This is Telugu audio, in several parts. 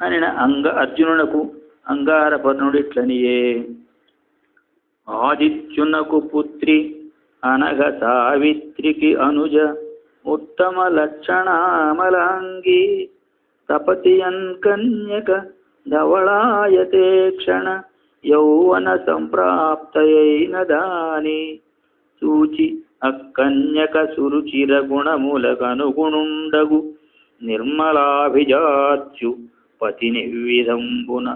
అనిన అంగ అర్జునునకు అంగారపర్ణుడిట్లనియే. ఆదిత్యునకు పుత్రి అనగ సావిత్రికి అనుజ ఉత్తమ లక్షణామలాంగి తపతియన్ కన్యక ధవళాయతే క్షణ యౌవన సంప్రాప్తయైన దాని సూచి అక్కన్యక సురుచిర గుణములకనుగుణుండగు నిర్మలాభిజాత్యు పతిని విధంబున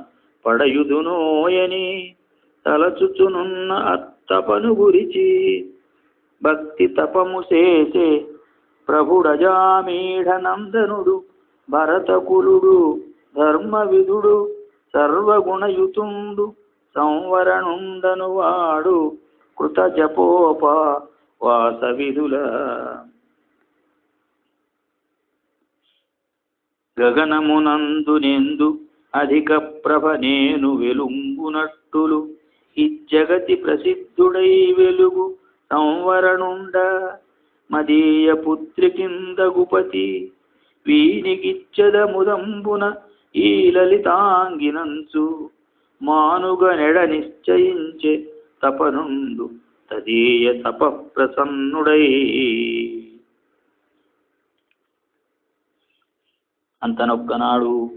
పడయుదునోయని తలచుచునున్న అత్తపను గురిచి భక్తి తపము చేసే ప్రభుడజామీఢనందనుడు భరతకులుడు ధర్మవిధుడు సర్వగుణయుతుండు సంవరణుండను వాడు కృత జపోప వాసవిధుల గగనమునందునెందు అధిక ప్రభ నేను వెలుంగునట్టులు. ఇజ్జగతి ప్రసిద్ధుడై వెలుగు సంవరణుండ మదీయ పుత్రి కిందగుపతి వీనికిచ్చద ముదంబున ఈ లలితాంగినంచు మానుగ నెడ నిశ్చయించే తపనుండు. తదీయ తప ప్రసన్నుడై అంతనొక్కనాడు.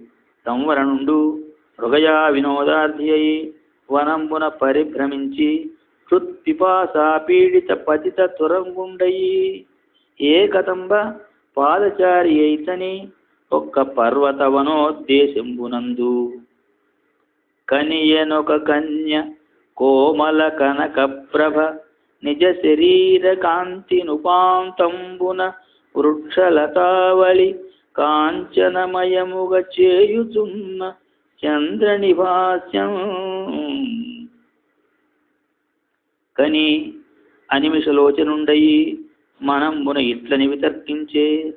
సంవరణుండు మృగయా వినోదార్థియ్యి వనంబున పరిభ్రమించి హృత్పిపాసా పీడిత పతిత తురంగుండయి. ఏకతంబ పాదచారి అయితని ఒక్క పర్వతవనోద్దేశంబునందు. కనియనొక కన్య కోమల కనక ప్రభ నిజ శరీర కాంతినుపాంతంబున వృక్షలతావళి కాంచనమయముగ చేయుచున్న చంద్రనివాస్యం కని అనిమిషలోచనుండయి మనంబున ఇట్లని వితర్కించే.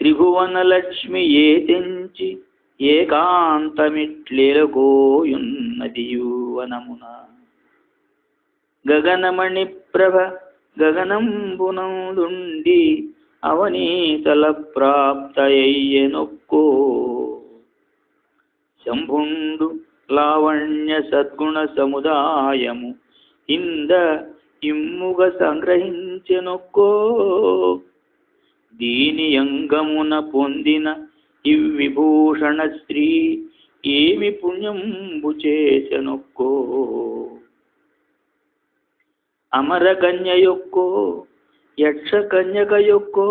త్రిభువన లక్ష్మి ఏ తెంచి ఏకాంతమిట్లేలకోయున్నది వనమున గగనమణి ప్రభ గగనంబునందుండి అవనీతల ప్రాప్తయ్యనొక్కో శంభుండు లావణ్య సద్గుణ సముదాయము ఇంద ఇమ్ముగ సంగ్రహించెనొక్కో. దీని అంగమున పొందిన ఇవ్విభూషణ స్త్రీ ఏమి పుణ్యంబు చేసెనొక్కో. అమర యొక్కో యక్ష కన్యక యొక్కో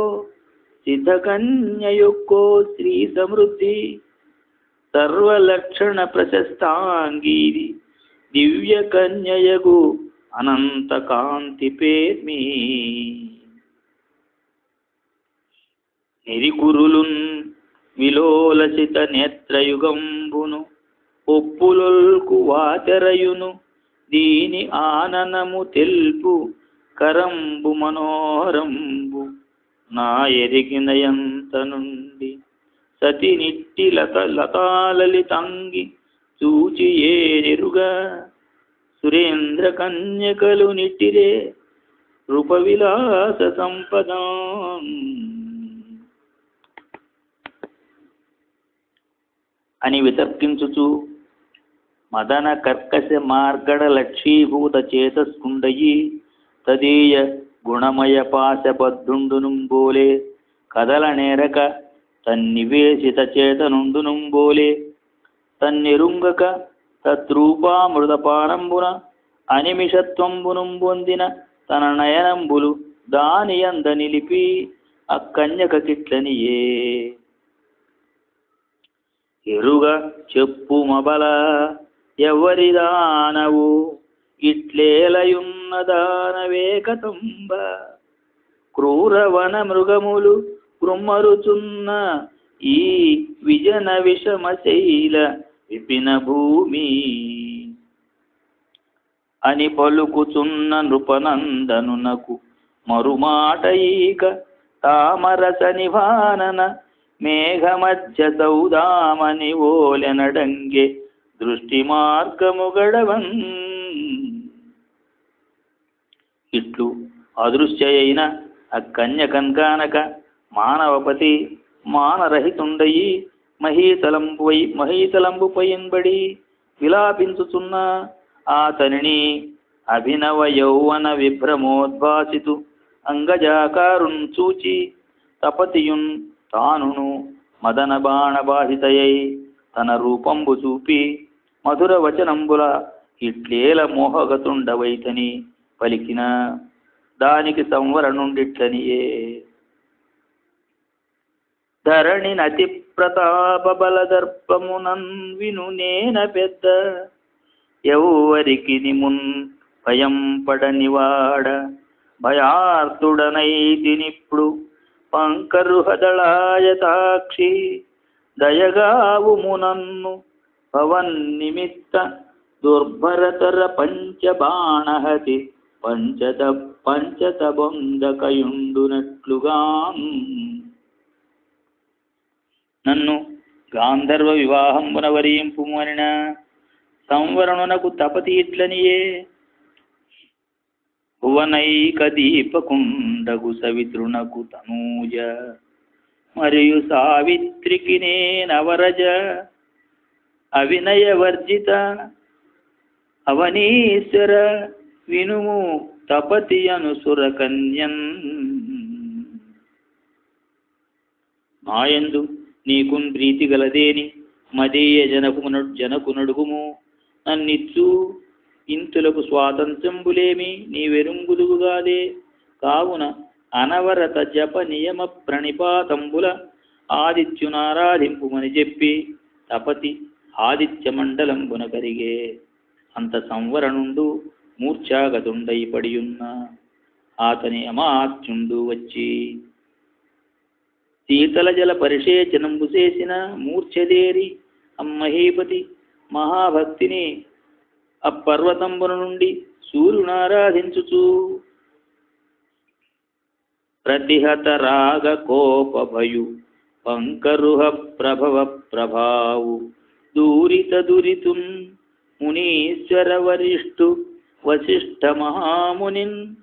సిద్ధకన్య యొక్కో శ్రీ సమృద్ధి సర్వలక్షణ ప్రశస్తాంగీ దివ్య కన్యయగు అనంత కాంతి పేర్మి నిరికురులున్ విలోలసిత నేత్రయుగంబును ఒప్పులొల్కు వాతెరయును దీని ఆననము తెల్పు కరంబు మనోహరంబు నా ఎరిగినయంత నుండి సతి నిట్టి లత లతాలలితంగి చూచి ఏరుగా సురేంద్ర కన్యకలు నిట్టిరే రూపవిలాస సంపద. అని వితర్కించుచు మదన కర్కశ మార్గడ లక్షీభూత చేతస్కుండయి తదీయ గుణమయ పాశబద్ధుండునుంబోలే కదల నేరక తన్నివేశిత చేతనుండునుంబోలే తన్నెరుంగక తద్రూపామృతపానంబున అనిమిషత్వంబును పొందిన తన నయనంబులు దాని అంద నిలిపి అక్కన్యక కిట్లనియే. ఎరుగ చెప్పుమబల ఎవరిదానవు ఇట్లేలయున్న దానవే కతంబ క్రూరవన మృగములు కృమ్మరుచున్న ఈ విజన విషమ శైల విపిన భూమి. అని పలుకుచున్న నృపనందనునకు మరుమాటైక తామరస నివానన మేఘమధ్య సౌదామని ఓలెనడంగే దృష్టి మార్గము గడవన్ ఇట్లు అదృశ్యయైన అక్కన్య కన్కానక మానవపతి మానరహితుండయి మహీతలంబుపై మహీతలంబుపైన్బడి విలాపించుచున్న ఆతనిని అభినవ యౌవన విభ్రమోద్భాసితు అంగజాకారున్ చూచి తపతియున్ తానును మదన బాణబాధితయై తన రూపంబు చూపి మధుర వచనంబుల ఇట్లేల మోహగతుండవైతని పలికిన దానికి సంవరణుండిట్లనియే ధరణి నతి ప్రతాప బలదర్పమునన్ విను నేన పెద్ద. ఎవరికి నిమున్ భయం పడనివాడ భయార్తుడనైతినిప్పుడు పంకరుహదళాయతాక్షి దయగావుమునన్ను పవన్ నిమిత్త దుర్భరతర పంచబాణహతి. పంచత పంచత బొందకయుండునట్లుగా నన్ను గాంధర్వ వివాహంబున వరింపుము అనిన సంవరణునకు తపతి ఇట్లనియే భువనైక దీపకుండగు సవితృనకు తనూజ మరియు సావిత్రికి నవరజ అవినయవర్జిత అవనీశ్వర వినుము తపతి అనుసుర కన్యన్ నాయందు నీకున్ ప్రీతి గలదేని మదేయ జనకును జనకు నడుగుము నన్నిచ్చు ఇంతులకు స్వాతంత్ర్యంబులేమి నీ వెరుంగుదుగుగాదే కావున అనవరత జప నియమ ప్రణిపాతంబుల ఆదిత్యునారాధింపుమని చెప్పి తపతి ఆదిత్య మండలంబున కరిగే. అంత సంవరణుండు మూర్ఛాగతుండై పడియున్న ఆతని అమాత్యుండు వచ్చి శీతల జల పరిషేచనంబు చేసిన మూర్ఛదేరి అమ్మహీపతి మహాభక్తిని అపర్వతంబున నుండి సూర్యునారాధించుచు. ప్రతిహత రాగ కోప భయు పంకరుహ ప్రభవ ప్రభావు దూరిత దురితున్ మునీశ్వర వరిష్ఠు వశిష్ఠ మహామునిన్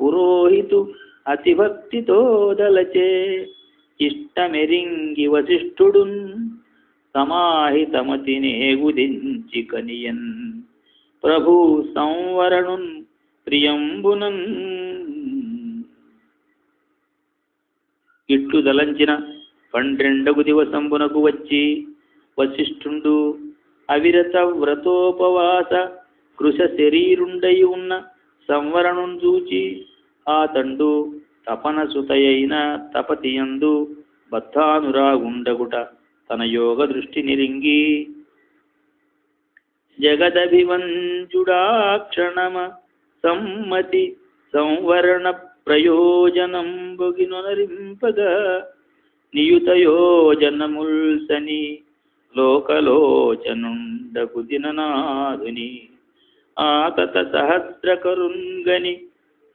పురోహితు అతిభక్తితో దలచే ఇష్టమెరింగి వశిష్ఠుడున్ సమాహితమతినేగుదించి కనియన్. ప్రభు సంవరణున్ ప్రియంబునన్. ఇట్లు దలంచిన పన్నెండగు దివసంబునకు వచ్చి వశిష్ఠుండు అవిరత వ్రతోపవాస కృష శరీరుండై ఉన్న సంవరణం చూచి ఆ తండు తపన సుతయైన తపతియందు బద్ధానురాగుండగుట తన యోగ దృష్టి నిరింగి జగదభివంజుడాక్షణమ సమ్మతి సంవరణ ప్రయోజనం బొగినొనరింపగా నియుతయోజనముల్సని లోకలోచనుండకు దిననాధుని ఆతత సహస్రకరుంగని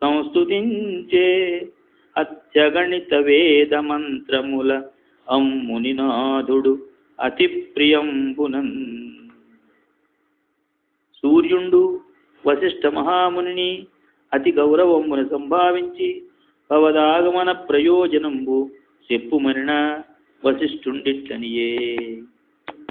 సంస్తుతించే అత్యగణిత వేద మంత్రముల అమ్మునినాథుడు అతి ప్రియంబునన్. సూర్యుండు వశిష్ఠ మహామునిని అతి గౌరవమును సంభావించి భవదాగమన ప్రయోజనంబు చెప్పుమనిన వశిష్ఠుండిట్లనియే.